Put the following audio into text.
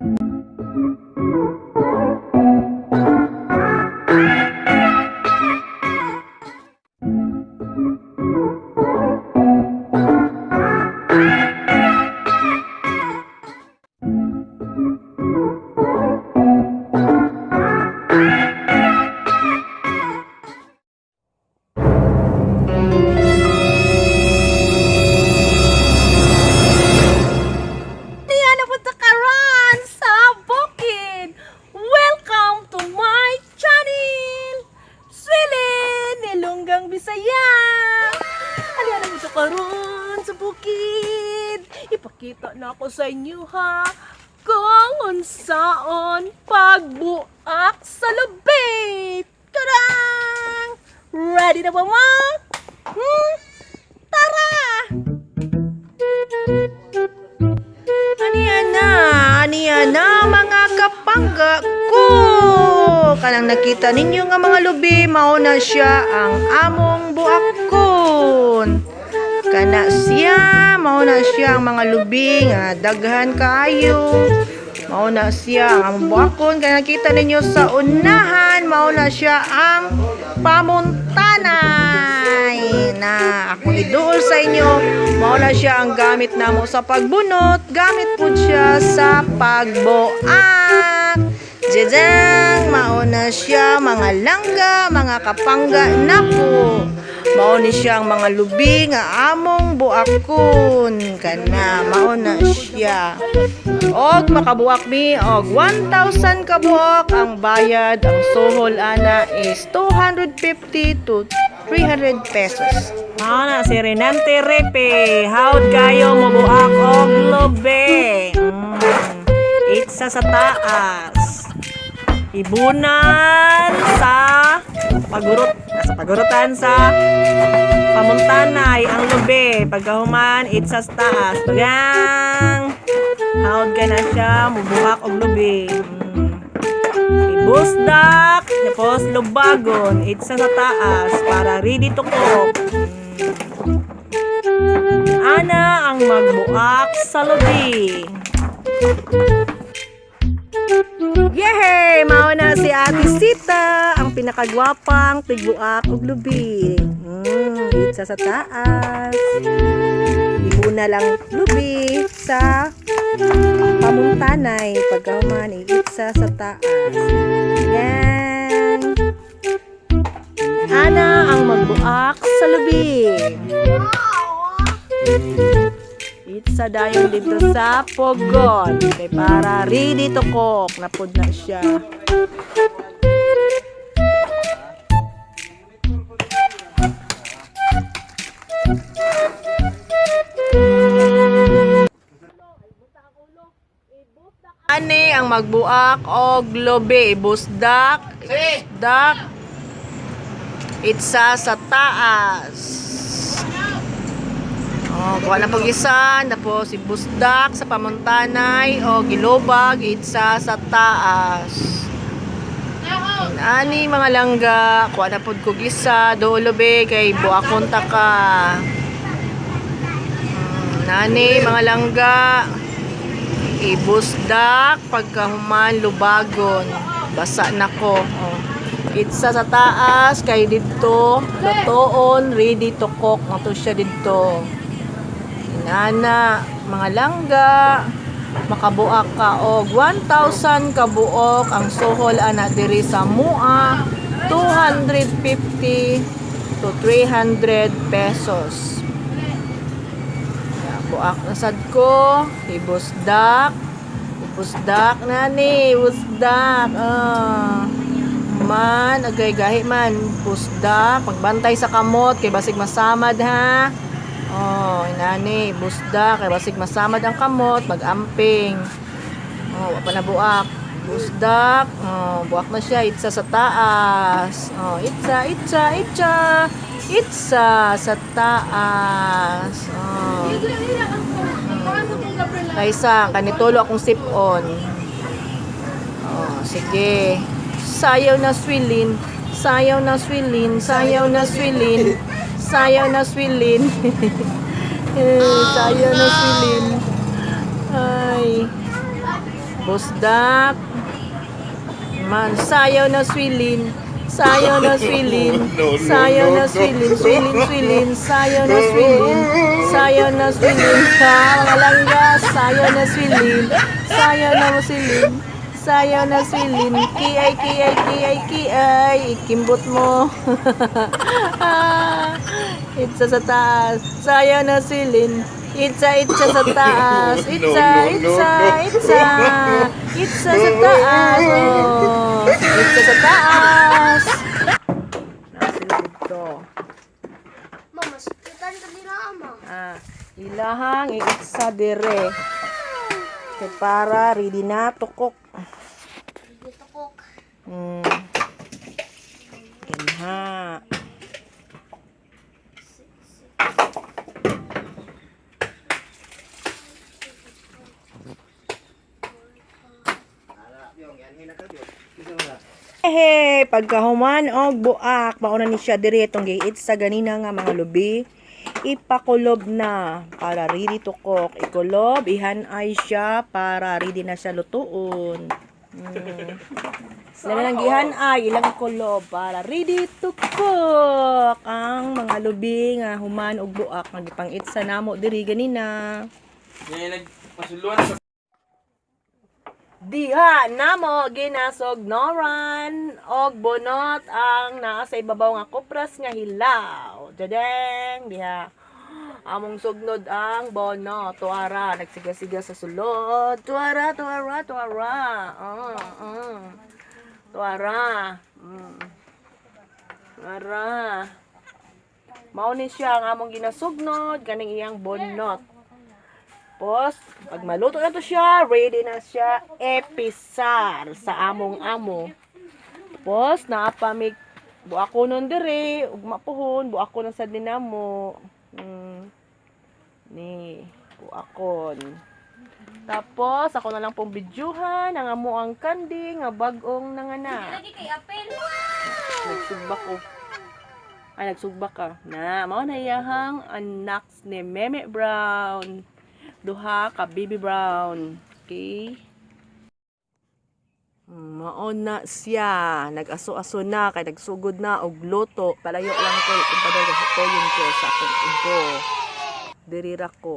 Música na ako sa inyo ha. Kung unsaon pagbuak sa lubid. Tarang! Ready na ba mo? Hmm? Tara! Aniya na, aniya na mga kapangga ko. Kanang nakita ninyo nga mga lubi, mauna siya ang among buakon. Kana siya, mauna siya ang mga lubi nga daghan kaayo. Mauna siya ang buakon. Kana nakita ninyo sa unahan, mauna siya ang pamuntanay na akong iduol sa inyo. Mauna siya ang gamit namo sa pagbunot. Gamit po siya sa pagbuak. Jajang, mauna siya mga langga, mga kapangga na po. Mauni siya ang mga lubi nga among buakon. Kana, mauna siya. Og makabuak mi og 1,000 kabuok ang bayad ang suhol ana is 250 to 300 pesos. Ana si Renante Repe, howd kayo mabuak og lobe. Mm. Itsa sa taas. Ibunan sa pagurot sa pagurutan sa pamuntanay ang lobe pagkahuman itsa sa taas bagang Hawad ka na siya, mubuhak og lubi. Mm. Ibusdak, tapos lubagon, itsa sa taas, para ready to cook. Mm. Ana ang magbuak sa lubi. Yehey! Mao na si Ate Sita, ang pinakagwapang tigbuak og lubi. Mm, itsa sa taas. Ibuna lang lubi sa pamuntanay pagkaman iitsa sa taas. Yan. Ana ang magbuak sa lubi. Itsa dayon dito sa pogon. Kay para ready to cook. Napod na siya. Ani ang magbuak og lobe, busdak, busdak, itsa sa taas. Oh, kuha na pag isa, tapos ibusdak sa pamuntanay o gilobag itsa sa taas. Ani mga langga, kuha na pud ko gisa, doolobe kay buakon ta ka. Hmm, Nani mga langga, ibusdak pagkahuman lubagon. Basa na ko. Oh. Itsa sa taas kay dito lutoon ready to cook mo to siya dito. Inana mga langga makabuak ka og 1,000 kabuok ang suhol ana diri sa mua 250 to 300 pesos. Buak na sad ko, ibusdak. Ibusdak na ni, ibusdak. Ah. Man, agay gahi man, busdak, pagbantay sa kamot kay basig masamad ha. Oh, inani, busdak kay basig masamad ang kamot, mag-amping. Oh, wa pa na buak. Busdak, oh, buak na siya, itsa sa taas. Oh, itsa, itsa, itsa. Itsa sa taas. Oh. Kaysa, kanitulo akong sip-on. Oh, sige. Sayaw na swilin. Sayaw na swilin. Sayaw na swilin. Sayaw na swilin. Eh, Sayaw na swilin. Ay. Busdak. Man, sayaw na swilin. Sayaw na swilin. Sayaw na swilin. Swilin, swilin. Sayaw na swilin. Sayaw na swilin. Ha, mga langga. Sayaw na swilin. Sayaw na swilin. Sayaw na swilin. Kiay, kiay, kiay, kiay. Ikimbot mo. Ah, Itsa sa taas. Sayaw na swilin. Itsa, itsa sa taas. Itsa, itsa, itsa. Itsa sa taas. Oh. Itsa sa taas. Nasa dito. Mama, sakitan ka nila ama. Ah, ilahang iitsa dire. Kay para ready na tukok. Dito ko. Hmm. Ehe, pagkahuman og buak, mauna ni siya dire itong giit sa ganina nga mga lubi. Ipakulob na para ready to cook. Ikulob, ihanay siya para ready na siya lutuon. Mm. Ilan lang gihanay, ilang ikulob para ready to cook. Ang mga lubi nga human og buak nga gipangit sa namo diri ganina. Ngayon nagpasuluan sa Diha namo ginasog noran og bunot ang naa sa ibabaw nga kupras nga hilaw. Dadeng diha. Among sugnod ang bono, tuara, nagsiga-siga sa sulod. Tuara, tuara, tuara. Ah, ah. Tuara. Mm. Tuara. Mao ni siya ang among ginasugnod kaning iyang bonot. Tapos, pag maluto na to siya, ready na siya episar sa among amo. Tapos, naapamig buako nun dire, ugma pohon, buako nun sa dinamo. Mm. Ni, buakon. Tapos, ako na lang pong bidyuhan, ang amo ang kandi, nga bagong nanganak. Lagi kay Apel. Nagsugba ko. Ay, nagsugba ka. Na, mao na iyahang anak ni Meme Brown. Duha ka baby brown. Okay? Mm, Mao na siya. Nag-aso-aso na. Kay nagsugod na og luto. Palayo lang ko. Kung padal ko sa toyon ko sa akong ubo. Dirira ko.